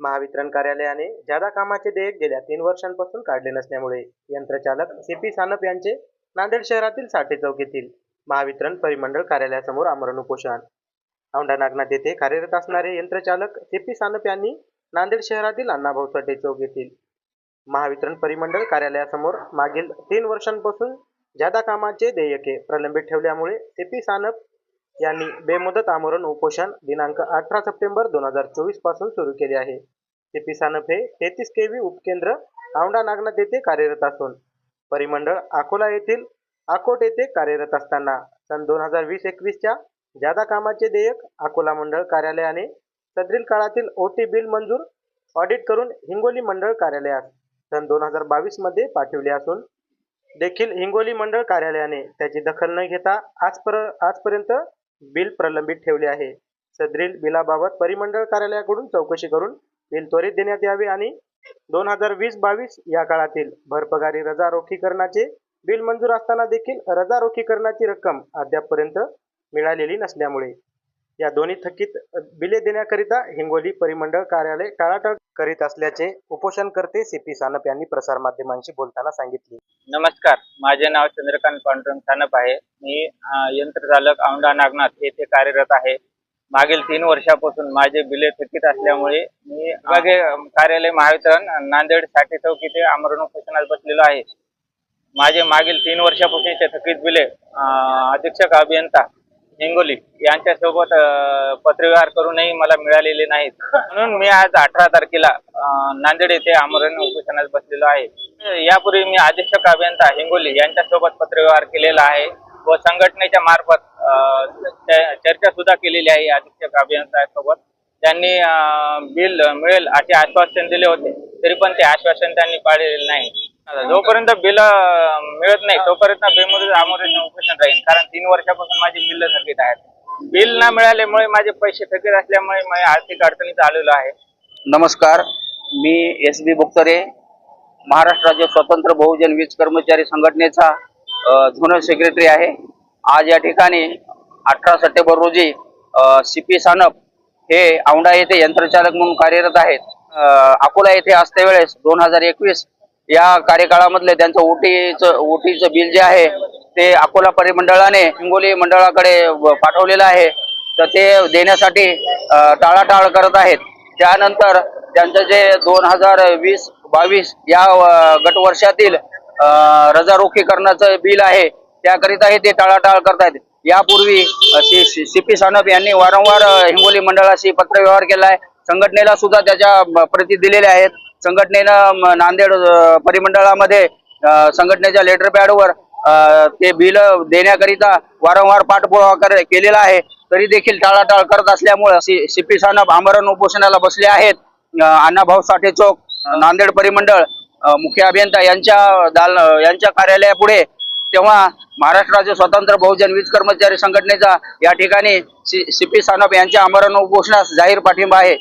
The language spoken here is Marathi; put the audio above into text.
महावितरण कार्यालयाने जादा कामाचे देयक गेल्या तीन वर्षांपासून काढले नसल्यामुळे यंत्रचालक सी पी सानप यांचे नांदेड शहरातील साठे चौक येथील महावितरण परिमंडळ कार्यालयासमोर आमरण उपोषण. औंढा नागनाथ येथे कार्यरत असणारे यंत्रचालक सी पी सानप यांनी नांदेड शहरातील अण्णाभाऊ साठे चौक येथील महावितरण परिमंडळ कार्यालयासमोर मागील तीन वर्षांपासून जादा कामाचे देयके प्रलंबित ठेवल्यामुळे सी पी सानप यांनी बेमुदत आमरण उपोषण दिनांक अठरा सप्टेंबर दोन हजार चोवीसपासून सुरू केले आहे. सीपी सानप हे तेहतीस व्ही उपकेंद्र औंढा नागनाथ येथे कार्यरत असून परिमंडळ अकोला येथील अकोट येथे कार्यरत असताना सन दोन हजार वीस एकवीसच्या जादा कामाचे देयक अकोला मंडळ कार्यालयाने सदरील काळातील ओ टी बिल मंजूर ऑडिट करून हिंगोली मंडळ कार्यालयास सन दोन हजार बावीसमध्ये पाठविले असून देखील हिंगोली मंडळ कार्यालयाने त्याची दखल न घेता आजपर आजपर्यंत बिल प्रलंबित ठेवले आहे. सदरील बिलाबाबत परिमंडळ कार्यालयाकडून चौकशी करून बिल त्वरित देण्यात यावे आणि दोन हजार वीस बावीस या काळातील भरपगारी रजा रोखीकरणाचे बिल मंजूर असताना देखील रजा रोखीकरणाची रक्कम अद्यापपर्यंत मिळालेली नसल्यामुळे या दोन्ही थकीत बिले देण्याकरिता हिंगोली परिमंडळ कार्यालय टाळाटाळ करीत असल्याचे उपोषणकर्ते सी पी सानप यांनी प्रसारमाध्यमांशी बोलताना सांगितले. नमस्कार माझे नाव चंद्रकांत पांडुरंग सानप आहे. मी यंत्रचालक औंढा नागनाथ येथे कार्यरत आहे. मागील तीन वर्षापासून माझे बिले थकीत असल्यामुळे मी विभागीय कार्यालय महावितरण नांदेडसाठी चौक इथे आमरण उपोषणात बसलेलो आहे. माझे मागील तीन वर्षापासूनचे थकीत बिले अधीक्षक अभियंता हिंगोली यांच्यासोबत पत्रव्यवहार करूनही मला मिळालेले नाहीत. म्हणून मी आज अठरा तारखेला नांदेड येथे आमरण उपोषणात बसलेलो आहे. यापूर्वी मी अधीक्षक अभियंता हिंगोली यांच्यासोबत पत्रव्यवहार केलेला आहे व संघटनेच्या मार्फत चर्चा सुद्धा केलेली आहे अधीक्षक अभियंतासोबत त्यांनी बिल मिळेल असे आश्वासन दिले होते तरी पण ते आश्वासन त्यांनी पाळलेले नाही. जोपर्यंत बिल मिळत नाही तोपर्यंत बेमुदत आमोरेशन उपोषण राहील. कारण तीन वर्षापासून माझी बिल थकीत आहेत बिल न मिळाल्यामुळे माझे पैसे थकीत असल्यामुळे मी आर्थिक अडचणीत आलेलो आहे. नमस्कार. मी एस बी बुक्तरे महाराष्ट्र राज्य स्वतंत्र बहुजन वीज कर्मचारी संघटनेचा झोनल सेक्रेटरी आहे. आज या ठिकाणी अठरा सप्टेंबर रोजी सी पी सानप हे औंढा येथे यंत्रचालक म्हणून कार्यरत आहेत. अकोला येथे असते वेळेस दोन हजार एकवीस या कार्यकाळामधले त्यांचं ओटीचं ओटीचं बिल जे आहे ते अकोला परिमंडळाने हिंगोली मंडळाकडे पाठवलेलं आहे. तर ते देण्यासाठी टाळाटाळ करत आहेत. त्यानंतर त्यांचं जे दोन हजार वीस बावीस या गटवर्षातील रजारोखी करण्याचं बिल आहे त्याकरिताही ते टाळाटाळ करतायत यापूर्वी सी पी सानप यांनी वारंवार हिंगोली मंडळाशी पत्रव्यवहार केला आहे संघटनेला सुद्धा त्याच्या प्रती दिलेल्या आहेत. संघटनेनं नांदेड परिमंडळामध्ये संघटनेच्या लेटर पॅडवर ते बिल देण्याकरिता वारंवार पाठपुरावा कर- केलेला आहे. तरी देखील टाळाटाळ करत असल्यामुळे सी पी सानप आमरण उपोषणाला बसले आहेत. अण्णाभाऊ साठे चौक नांदेड परिमंडळ मुख्य अभियंता यांच्या दाल यांच्या कार्यालयापुढे तेव्हा महाराष्ट्राचे स्वतंत्र बहुजन वीज कर्मचारी संघटनेचा या ठिकाणी सी पी सानप यांच्या आमरण उपोषणास जाहीर पाठिंबा आहे.